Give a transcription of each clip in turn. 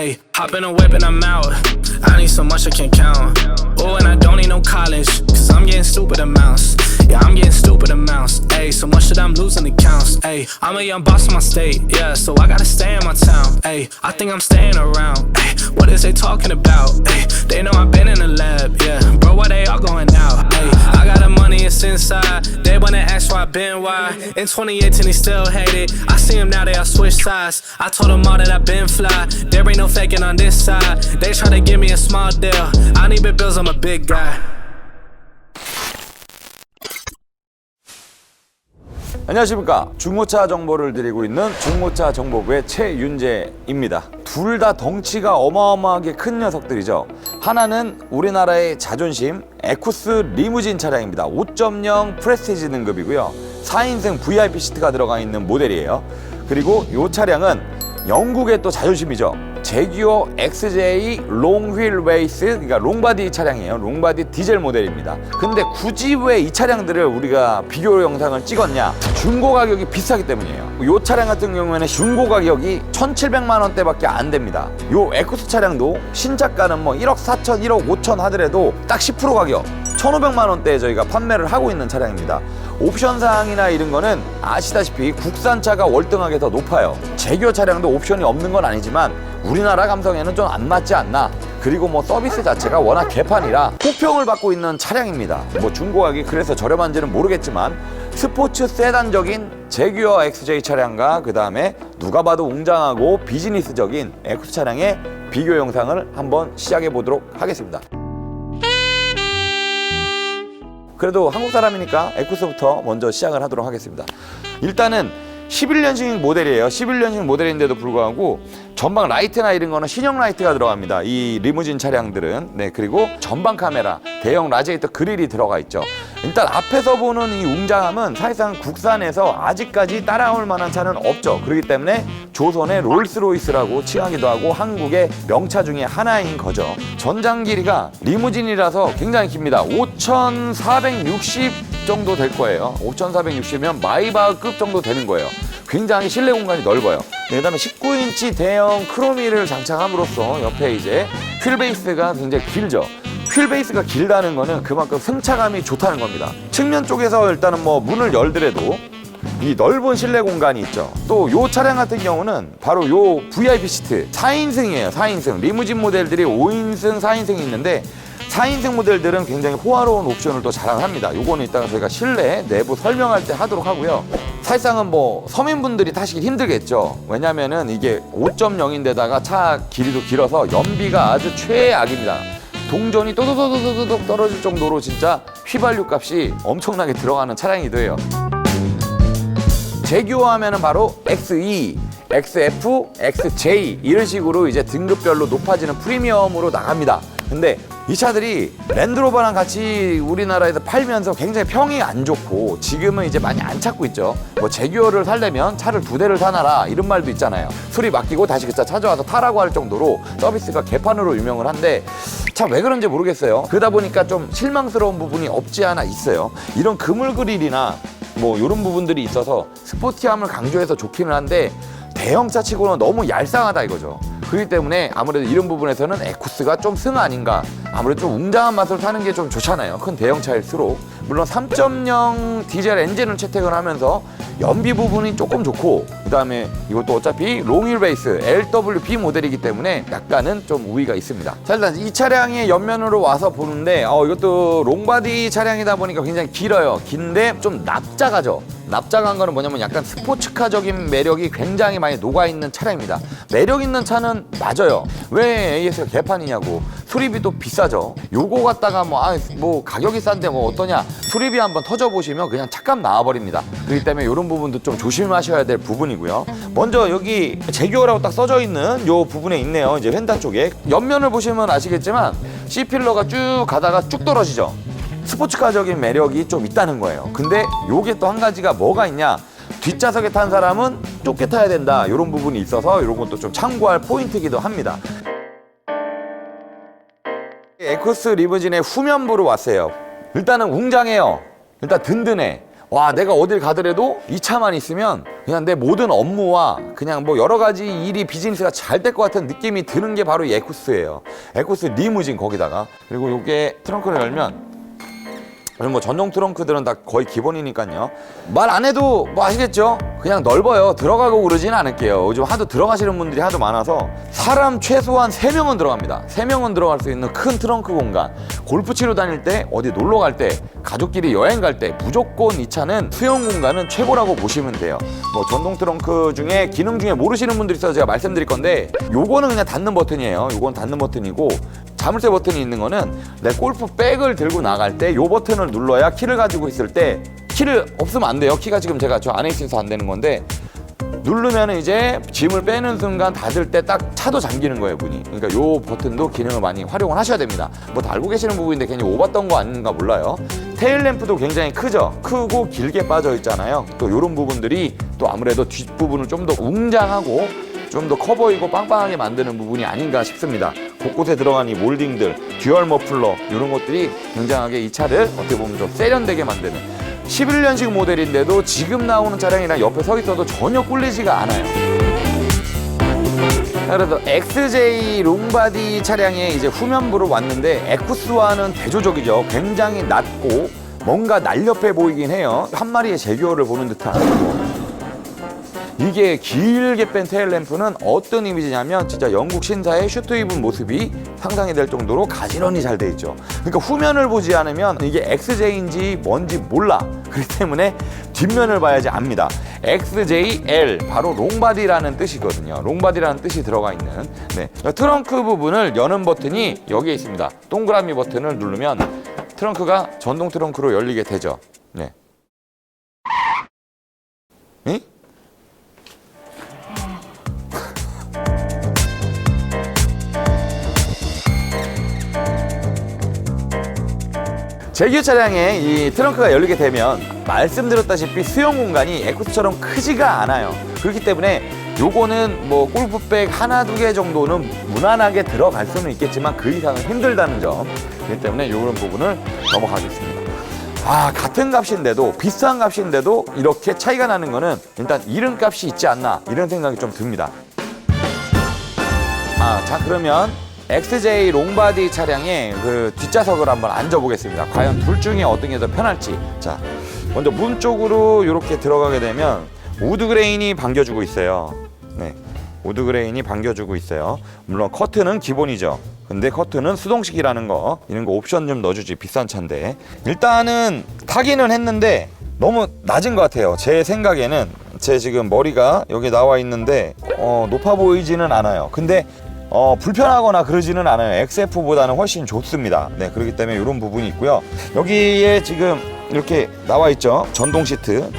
Ayy, hop in a whip and I'm out. I need so much I can't count. Oh, and I don't need no college, cause I'm getting stupid amounts. Yeah, I'm getting stupid amounts. Ayy, so much that I'm losing accounts. Ayy, I'm a young boss in my state. Yeah, so I gotta stay in my town. Ayy, I think I'm staying around. Ayy, what is they talking about? Ayy, they know I've been in the lab. Yeah, bro, why they all going out? Ayy, I got the money, it's inside. They wanna ask why I been why. In 2018, he still hate it. I see him now, they all switch sides. I told them all that I've been fly. There ain't no faking on this side. They try to give me a small deal. I need big bills, I'm a big guy. 안녕하십니까. 중고차 정보를 드리고 있는 중고차 정보부의 최윤재입니다. 둘 다 덩치가 어마어마하게 큰 녀석들이죠. 하나는 우리나라의 자존심 에쿠스 리무진 차량입니다. 5.0 프레스티지 등급이고요. 4인승 VIP 시트가 들어가 있는 모델이에요. 그리고 이 차량은 영국의 또 자존심이죠 제규어 XJ 롱휠 베이스 그러니까 롱바디 차량이에요. 롱바디 디젤 모델입니다. 근데 굳이 왜 이 차량들을 우리가 비교 영상을 찍었냐? 중고 가격이 비싸기 때문이에요. 이 차량 같은 경우에는 중고 가격이 1700만 원대밖에 안 됩니다. 이 에쿠스 차량도 신차가는 뭐 1억 4천 1억 5천 하더라도 딱 10% 가격 1,500만 원대에 저희가 판매를 하고 있는 차량입니다. 옵션 사항이나 이런 거는 아시다시피 국산차가 월등하게 더 높아요. 제규어 차량도 옵션이 없는 건 아니지만 우리나라 감성에는 좀 안 맞지 않나. 그리고 뭐 서비스 자체가 워낙 개판이라 호평을 받고 있는 차량입니다. 뭐 중고가격이 그래서 저렴한지는 모르겠지만 스포츠 세단적인 제규어 XJ 차량과 그 다음에 누가 봐도 웅장하고 비즈니스적인 에쿠스 차량의 비교 영상을 한번 시작해 보도록 하겠습니다. 그래도 한국 사람이니까 에쿠스부터 먼저 시작을 하도록 하겠습니다. 일단은 11년식 모델이에요. 11년식 모델인데도 불구하고 전방 라이트나 이런 거는 신형 라이트가 들어갑니다. 이 리무진 차량들은. 네, 그리고 전방 카메라, 대형 라지에이터 그릴이 들어가 있죠. 일단 앞에서 보는 이 웅장함은 사실상 국산에서 아직까지 따라올 만한 차는 없죠. 그렇기 때문에 조선의 롤스로이스라고 칭하기도 하고 한국의 명차 중에 하나인 거죠. 전장 길이가 리무진이라서 굉장히 깁니다. 5,460 정도 될 거예요. 5,460이면 마이바흐급 정도 되는 거예요. 굉장히 실내 공간이 넓어요. 네, 그다음에 19인치 대형 크로미를 장착함으로써 옆에 이제 휠 베이스가 굉장히 길죠. 휠 베이스가 길다는 거는 그만큼 승차감이 좋다는 겁니다. 측면 쪽에서 일단은 뭐 문을 열더라도 이 넓은 실내 공간이 있죠. 또이 차량 같은 경우는 바로 요 VIP 시트 4인승이에요. 4인승. 리무진 모델들이 5인승, 4인승이 있는데 4인승 모델들은 굉장히 호화로운 옵션을 또 자랑합니다. 요거는 이따가 저희가 실내 내부 설명할 때 하도록 하고요. 사실상은 뭐 서민분들이 타시기 힘들겠죠. 왜냐면은 이게 5.0인데다가 차 길이도 길어서 연비가 아주 최악입니다. 동전이 또도도도도도 떨어질 정도로 진짜 휘발유 값이 엄청나게 들어가는 차량이기도 해요. 제규어하면은 바로 XE, XF, XJ 이런 식으로 이제 등급별로 높아지는 프리미엄으로 나갑니다. 근데 이 차들이 랜드로버랑 같이 우리나라에서 팔면서 굉장히 평이 안 좋고 지금은 이제 많이 안 찾고 있죠. 뭐 제규어를 살려면 차를 두 대를 사놔라 이런 말도 있잖아요. 수리 맡기고 다시 그 차 찾아와서 타라고 할 정도로 서비스가 개판으로 유명을 한데 참 왜 그런지 모르겠어요. 그러다 보니까 좀 실망스러운 부분이 없지 않아 있어요. 이런 그물 그릴이나 뭐 이런 부분들이 있어서 스포티함을 강조해서 좋기는 한데 대형차 치고는 너무 얄쌍하다 이거죠. 그렇기 때문에 아무래도 이런 부분에서는 에쿠스가 좀 승 아닌가. 아무래도 좀 웅장한 맛을 타는 게 좀 좋잖아요. 큰 대형차일수록. 물론 3.0 디젤 엔진을 채택을 하면서 연비 부분이 조금 좋고 그다음에 이것도 어차피 롱힐 베이스 LWB 모델이기 때문에 약간은 좀 우위가 있습니다. 자 일단 이 차량의 옆면으로 와서 보는데 어 이것도 롱바디 차량이다 보니까 굉장히 길어요. 긴데 좀 납작하죠. 납작한 거는 뭐냐면 약간 스포츠카적인 매력이 굉장히 많이 녹아있는 차량입니다. 매력 있는 차는 맞아요. 왜 AS가 개판이냐고. 수리비도 비싸죠. 요거 갖다가 뭐, 아, 뭐, 가격이 싼데 뭐 어떠냐. 수리비 한번 터져보시면 그냥 착각 나와버립니다. 그렇기 때문에 이런 부분도 좀 조심하셔야 될 부분이고요. 먼저 여기 제규어라고 딱 써져 있는 요 부분에 있네요. 이제 휀다 쪽에. 옆면을 보시면 아시겠지만 C필러가 쭉 가다가 쭉 떨어지죠. 스포츠카적인 매력이 좀 있다는 거예요. 근데 요게 또 한 가지가 뭐가 있냐? 뒷좌석에 탄 사람은 좁게 타야 된다. 이런 부분이 있어서 이런 것도 좀 참고할 포인트이기도 합니다. 에코스 리무진의 후면부로 왔어요. 일단은 웅장해요. 일단 든든해. 와 내가 어딜 가더라도 이 차만 있으면 그냥 내 모든 업무와 그냥 뭐 여러 가지 일이 비즈니스가 잘 될 것 같은 느낌이 드는 게 바로 이 에쿠스예요. 에쿠스 리무진 거기다가 그리고 요게 트렁크를 열면 뭐 전용 트렁크들은 다 거의 기본이니까요. 말 안 해도 뭐 아시겠죠? 그냥 넓어요. 들어가고 그러지는 않을게요. 요즘 하도 들어가시는 분들이 하도 많아서 사람 최소한 세명은 들어갑니다. 세명은 들어갈 수 있는 큰 트렁크 공간. 골프 치러 다닐 때, 어디 놀러 갈 때, 가족끼리 여행 갈 때 무조건 이 차는 수영 공간은 최고라고 보시면 돼요. 뭐 전동 트렁크 중에 기능 중에 모르시는 분들이 있어서 제가 말씀드릴 건데 요거는 그냥 닫는 버튼이에요. 요건 닫는 버튼이고 자물쇠 버튼이 있는 거는 내 골프 백을 들고 나갈 때 요 버튼을 눌러야 키를 가지고 있을 때 키를 없으면 안 돼요. 키가 지금 제가 저 안에 있어서 안 되는 건데 누르면 이제 짐을 빼는 순간 닫을 때 딱 차도 잠기는 거예요 문이. 그러니까 요 버튼도 기능을 많이 활용을 하셔야 됩니다. 뭐 다 알고 계시는 부분인데 괜히 오봤던 거 아닌가 몰라요. 테일 램프도 굉장히 크죠? 크고 길게 빠져 있잖아요. 또 요런 부분들이 또 아무래도 뒷부분을 좀 더 웅장하고 좀 더 커 보이고 빵빵하게 만드는 부분이 아닌가 싶습니다. 곳곳에 들어간 이 몰딩들, 듀얼 머플러 이런 것들이 굉장하게 이 차를 어떻게 보면 좀 세련되게 만드는 11년식 모델인데도 지금 나오는 차량이랑 옆에 서 있어도 전혀 꿀리지가 않아요. 자, 그래서 XJ 롱바디 차량의 이제 후면부로 왔는데 에쿠스와는 대조적이죠. 굉장히 낮고 뭔가 날렵해 보이긴 해요. 한 마리의 제규어를 보는 듯한. 이게 길게 뺀 테일 램프는 어떤 이미지냐면 진짜 영국 신사의 슈트 입은 모습이 상상이 될 정도로 가지런히 잘 돼 있죠. 그러니까 후면을 보지 않으면 이게 XJ인지 뭔지 몰라. 그렇기 때문에 뒷면을 봐야지 압니다. XJL 바로 롱바디라는 뜻이거든요. 롱바디라는 뜻이 들어가 있는 네. 트렁크 부분을 여는 버튼이 여기에 있습니다. 동그라미 버튼을 누르면 트렁크가 전동 트렁크로 열리게 되죠. 네. 응? 제규 차량의 이 트렁크가 열리게 되면 말씀드렸다시피 수영 공간이 에쿠스처럼 크지가 않아요. 그렇기 때문에 요거는 뭐 골프백 하나 두 개 정도는 무난하게 들어갈 수는 있겠지만 그 이상은 힘들다는 점. 그렇기 때문에 이런 부분을 넘어가겠습니다. 아 같은 값인데도 비싼 값인데도 이렇게 차이가 나는 거는 일단 이름값이 있지 않나 이런 생각이 좀 듭니다. 아, 자 그러면 XJ 롱바디 차량의 그 뒷좌석을 한번 앉아보겠습니다. 과연 둘 중에 어떤 게 더 편할지. 자, 먼저 문 쪽으로 이렇게 들어가게 되면 우드 그레인이 반겨주고 있어요. 네, 우드 그레인이 반겨주고 있어요. 물론 커튼은 기본이죠. 근데 커튼은 수동식이라는 거 이런 거 옵션 좀 넣어주지 비싼 차인데 일단은 타기는 했는데 너무 낮은 것 같아요. 제 생각에는 제 지금 머리가 여기 나와 있는데 어, 높아 보이지는 않아요. 근데 어, 불편하거나 그러지는 않아요. XF보다는 훨씬 좋습니다. 네, 그렇기 때문에 이런 부분이 있고요. 여기에 지금 이렇게 나와 있죠. 전동 시트.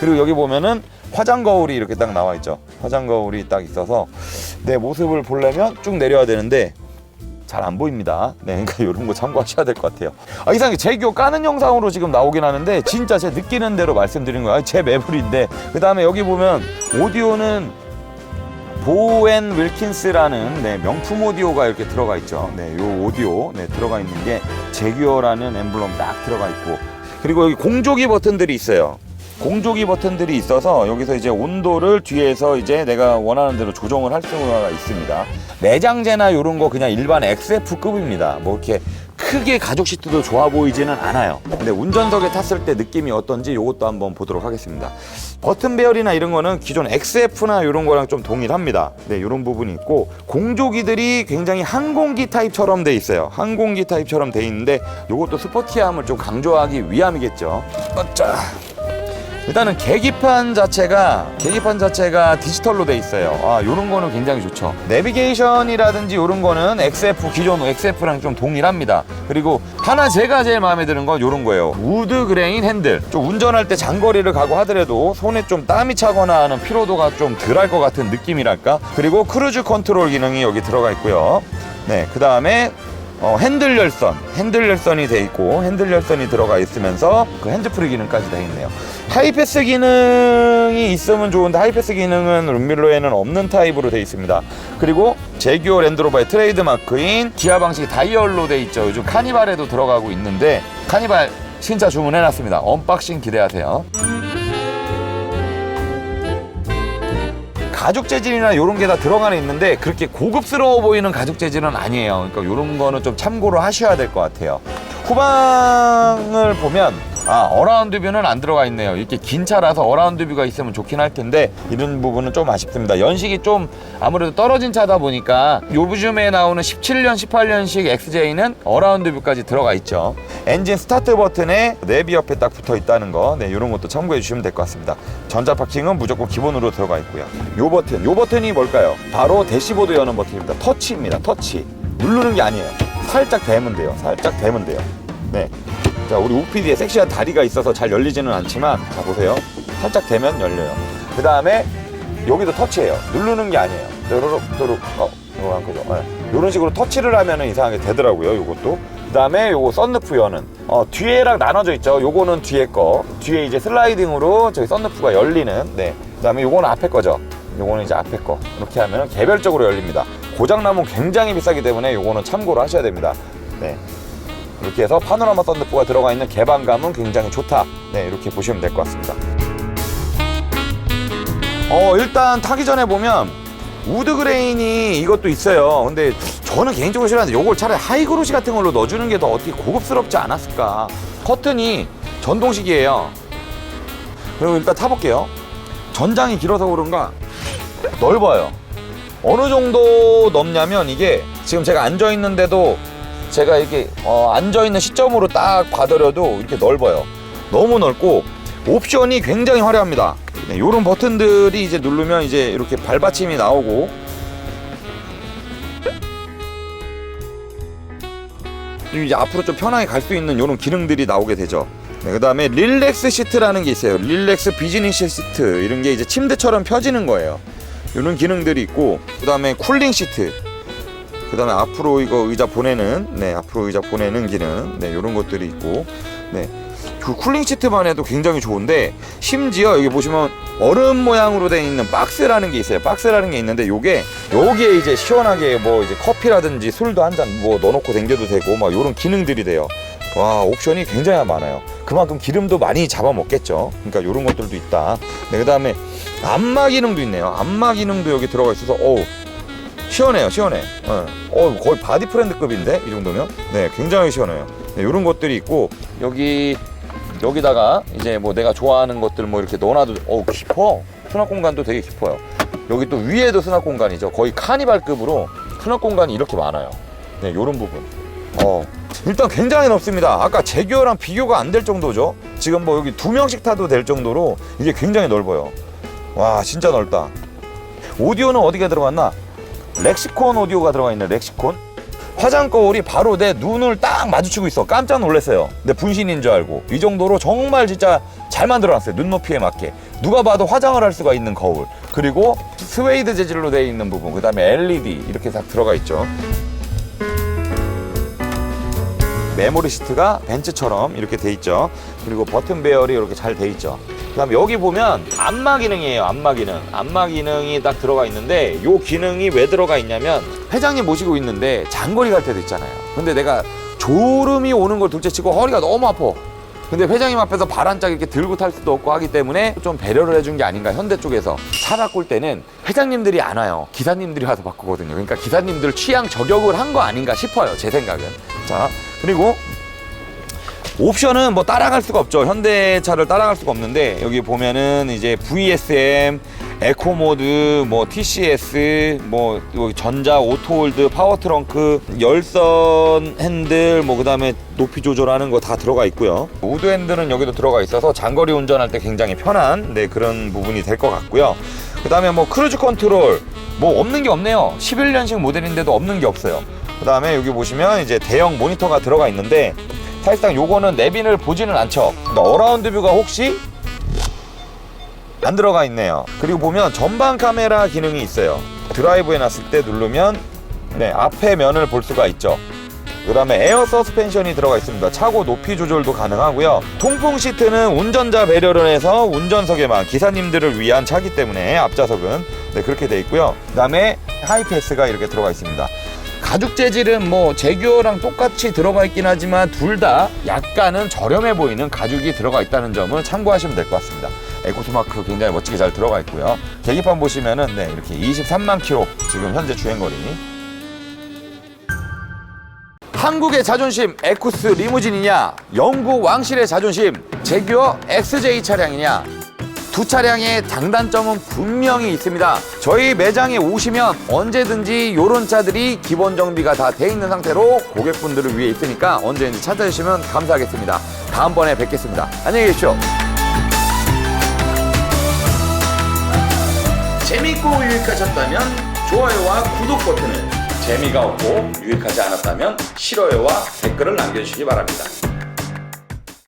그리고 여기 보면은 화장 거울이 이렇게 딱 나와 있죠. 화장 거울이 딱 있어서 내 모습을 보려면 쭉 내려야 되는데 잘 안 보입니다. 네, 그러니까 이런 거 참고하셔야 될 것 같아요. 아, 이상하게 제교 까는 영상으로 지금 나오긴 하는데 진짜 제 느끼는 대로 말씀드린 거예요. 제 매불인데 그 다음에 여기 보면 오디오는 보앤 윌킨스라는 네, 명품 오디오가 이렇게 들어가 있죠. 네, 요 오디오 네, 들어가 있는 게 제규어라는 엠블럼 딱 들어가 있고 그리고 여기 공조기 버튼들이 있어요. 공조기 버튼들이 있어서 여기서 이제 온도를 뒤에서 이제 내가 원하는 대로 조정을 할 수가 있습니다. 내장재나 이런 거 그냥 일반 XF급입니다. 뭐 이렇게 크게 가죽 시트도 좋아 보이지는 않아요. 근데 운전석에 탔을 때 느낌이 어떤지 이것도 한번 보도록 하겠습니다. 버튼 배열이나 이런 거는 기존 XF나 이런 거랑 좀 동일합니다. 네, 이런 부분이 있고 공조기들이 굉장히 항공기 타입처럼 돼 있어요. 항공기 타입처럼 돼 있는데 이것도 스포티함을 좀 강조하기 위함이겠죠. 어짜. 일단은 계기판 자체가 계기판 자체가 디지털로 돼 있어요. 아, 요런 거는 굉장히 좋죠. 내비게이션이라든지 요런 거는 XF 기존 XF랑 좀 동일합니다. 그리고 하나 제가 제일 마음에 드는 건 요런 거예요. 우드 그레인 핸들. 좀 운전할 때 장거리를 가고 하더라도 손에 좀 땀이 차거나 하는 피로도가 좀 덜할 것 같은 느낌이랄까. 그리고 크루즈 컨트롤 기능이 여기 들어가 있고요. 네, 그 다음에 어, 핸들 열선, 핸들 열선이 돼 있고 핸들 열선이 들어가 있으면서 그 핸즈프리 기능까지 돼 있네요. 하이패스 기능이 있으면 좋은데 하이패스 기능은 룸밀러에는 없는 타입으로 돼 있습니다. 그리고 제규어 랜드로버의 트레이드 마크인 기아 방식이 다이얼로 돼 있죠. 요즘 카니발에도 들어가고 있는데 카니발 진짜 주문해놨습니다. 언박싱 기대하세요. 가죽 재질이나 이런 게 다 들어가는 있는데 그렇게 고급스러워 보이는 가죽 재질은 아니에요. 그러니까 이런 거는 좀 참고를 하셔야 될 것 같아요. 후방을 보면 아 어라운드 뷰는 안 들어가 있네요. 이렇게 긴 차라서 어라운드 뷰가 있으면 좋긴 할 텐데 이런 부분은 좀 아쉽습니다. 연식이 좀 아무래도 떨어진 차다 보니까 요즘에 나오는 17년, 18년식 XJ는 어라운드 뷰까지 들어가 있죠. 엔진 스타트 버튼에 내비 옆에 딱 붙어 있다는 거, 네 이런 것도 참고해 주시면 될 것 같습니다. 전자 파킹은 무조건 기본으로 들어가 있고요. 요 버튼, 요 버튼이 뭘까요? 바로 대시보드 여는 버튼입니다. 터치입니다. 터치. 누르는 게 아니에요. 살짝 대면 돼요. 살짝 대면 돼요. 네. 자, 우리 우피디에 섹시한 다리가 있어서 잘 열리지는 않지만, 자, 보세요. 살짝 대면 열려요. 그 다음에 여기도 터치예요. 누르는 게 아니에요. 또르륵, 또르륵, 어, 한 거죠. 네. 이런 식으로 터치를 하면 이상하게 되더라고요. 요것도. 그 다음에 요거 썬루프 여는. 어, 뒤에랑 나눠져 있죠. 요거는 뒤에 거. 뒤에 이제 슬라이딩으로 저기 썬루프가 열리는. 네. 그 다음에 요거는 앞에 거죠. 요거는 이제 앞에 거. 이렇게 하면 개별적으로 열립니다. 고장나면 굉장히 비싸기 때문에 요거는 참고로 하셔야 됩니다. 네. 이렇게 해서 파노라마 썬루프가 들어가 있는 개방감은 굉장히 좋다. 네, 이렇게 보시면 될 것 같습니다. 어, 일단 타기 전에 보면 우드 그레인이 이것도 있어요. 근데 저는 개인적으로 싫어하는데 요걸 차라리 하이그로시 같은 걸로 넣어주는 게 더 어떻게 고급스럽지 않았을까. 커튼이 전동식이에요. 그리고 일단 타볼게요. 전장이 길어서 그런가 넓어요. 어느 정도 넓냐면 이게 지금 제가 앉아 있는데도 제가 이렇게 어, 앉아 있는 시점으로 딱 봐더라도 이렇게 넓어요. 너무 넓고 옵션이 굉장히 화려합니다. 네, 이런 버튼들이 이제 누르면 이제 이렇게 발받침이 나오고 좀 이제 앞으로 좀 편하게 갈 수 있는 이런 기능들이 나오게 되죠. 네, 그 다음에 릴렉스 시트라는 게 있어요. 릴렉스 비즈니스 시트 이런 게 이제 침대처럼 펴지는 거예요. 이런 기능들이 있고 그 다음에 쿨링 시트 그 다음에 앞으로 이거 의자 보내는 네 앞으로 의자 보내는 기능 네 이런 것들이 있고 네그 쿨링 시트만 해도 굉장히 좋은데 심지어 여기 보시면 얼음 모양으로 되어 있는 박스라는 게 있어요. 박스라는 게 있는데 요게 여기에 이제 시원하게 뭐 이제 커피라든지 술도 한 잔 뭐 넣어놓고 댕겨도 되고 막 이런 기능들이 돼요. 와 옵션이 굉장히 많아요. 그만큼 기름도 많이 잡아먹겠죠. 그러니까 이런 것들도 있다. 네, 그 다음에 안마 기능도 있네요. 안마 기능도 여기 들어가 있어서 어우 시원해요, 시원해. 어, 어, 거의 바디 프렌드급인데 이 정도면 네, 굉장히 시원해요. 네, 이런 것들이 있고 여기 여기다가 이제 뭐 내가 좋아하는 것들 뭐 이렇게 넣어놔도 어 깊어. 수납 공간도 되게 깊어요. 여기 또 위에도 수납 공간이죠. 거의 카니발급으로 수납 공간이 이렇게 많아요. 네, 요런 부분. 어, 일단 굉장히 넓습니다. 아까 제규어랑 비교가 안 될 정도죠. 지금 뭐 여기 두 명씩 타도 될 정도로 이게 굉장히 넓어요. 와, 진짜 넓다. 오디오는 어디가 들어갔나? 렉시콘 오디오가 들어가 있는 렉시콘. 화장 거울이 바로 내 눈을 딱 마주치고 있어. 깜짝 놀랐어요. 내 분신인 줄 알고. 이 정도로 정말 진짜 잘 만들어놨어요 눈높이에 맞게. 누가 봐도 화장을 할 수가 있는 거울. 그리고 스웨이드 재질로 되어 있는 부분 그 다음에 LED 이렇게 다 들어가 있죠. 메모리 시트가 벤츠처럼 이렇게 돼 있죠. 그리고 버튼 배열이 이렇게 잘 돼 있죠 그다음 여기 보면 안마 기능이에요 안마 기능. 안마 기능이 딱 들어가 있는데 요 기능이 왜 들어가 있냐면 회장님 모시고 있는데 장거리 갈 때도 있잖아요. 근데 내가 졸음이 오는 걸 둘째치고 허리가 너무 아파. 근데 회장님 앞에서 발한짝 이렇게 들고 탈 수도 없고 하기 때문에 좀 배려를 해준 게 아닌가 현대 쪽에서. 차 바꿀 때는 회장님들이 안 와요. 기사님들이 와서 바꾸거든요. 그러니까 기사님들 취향 저격을 한 거 아닌가 싶어요 제 생각은. 자 그리고 옵션은 뭐 따라갈 수가 없죠. 현대차를 따라갈 수가 없는데 여기 보면은 이제 VSM, 에코 모드, 뭐 TCS, 뭐 전자 오토홀드, 파워 트렁크, 열선 핸들, 뭐 그다음에 높이 조절하는 거 다 들어가 있고요. 우드 핸들은 여기도 들어가 있어서 장거리 운전할 때 굉장히 편한 네 그런 부분이 될 것 같고요. 그다음에 뭐 크루즈 컨트롤 뭐 없는 게 없네요. 11년식 모델인데도 없는 게 없어요. 그다음에 여기 보시면 이제 대형 모니터가 들어가 있는데 사실상 요거는 내빈을 보지는 않죠. 근데 어라운드 뷰가 혹시 안 들어가 있네요. 그리고 보면 전방 카메라 기능이 있어요. 드라이브에 놨을 때 누르면 네, 앞에 면을 볼 수가 있죠. 그 다음에 에어 서스펜션이 들어가 있습니다. 차고 높이 조절도 가능하고요. 통풍 시트는 운전자 배려를 해서 운전석에만 기사님들을 위한 차기 때문에 앞좌석은 네, 그렇게 돼 있고요. 그 다음에 하이패스가 이렇게 들어가 있습니다. 가죽 재질은 뭐 제규어랑 똑같이 들어가 있긴 하지만 둘 다 약간은 저렴해 보이는 가죽이 들어가 있다는 점을 참고하시면 될 것 같습니다. 에코스 마크 굉장히 멋지게 잘 들어가 있고요. 계기판 보시면은 네, 이렇게 23만 킬로 지금 현재 주행거리. 한국의 자존심 에쿠스 리무진이냐 영국 왕실의 자존심 제규어 XJ 차량이냐 두 차량의 장단점은 분명히 있습니다. 저희 매장에 오시면 언제든지 이런 차들이 기본 정비가 다 돼 있는 상태로 고객분들을 위해 있으니까 언제든지 찾아주시면 감사하겠습니다. 다음번에 뵙겠습니다. 안녕히 계십시오. 재밌고 유익하셨다면 좋아요와 구독 버튼을 재미가 없고 유익하지 않았다면 싫어요와 댓글을 남겨주시기 바랍니다.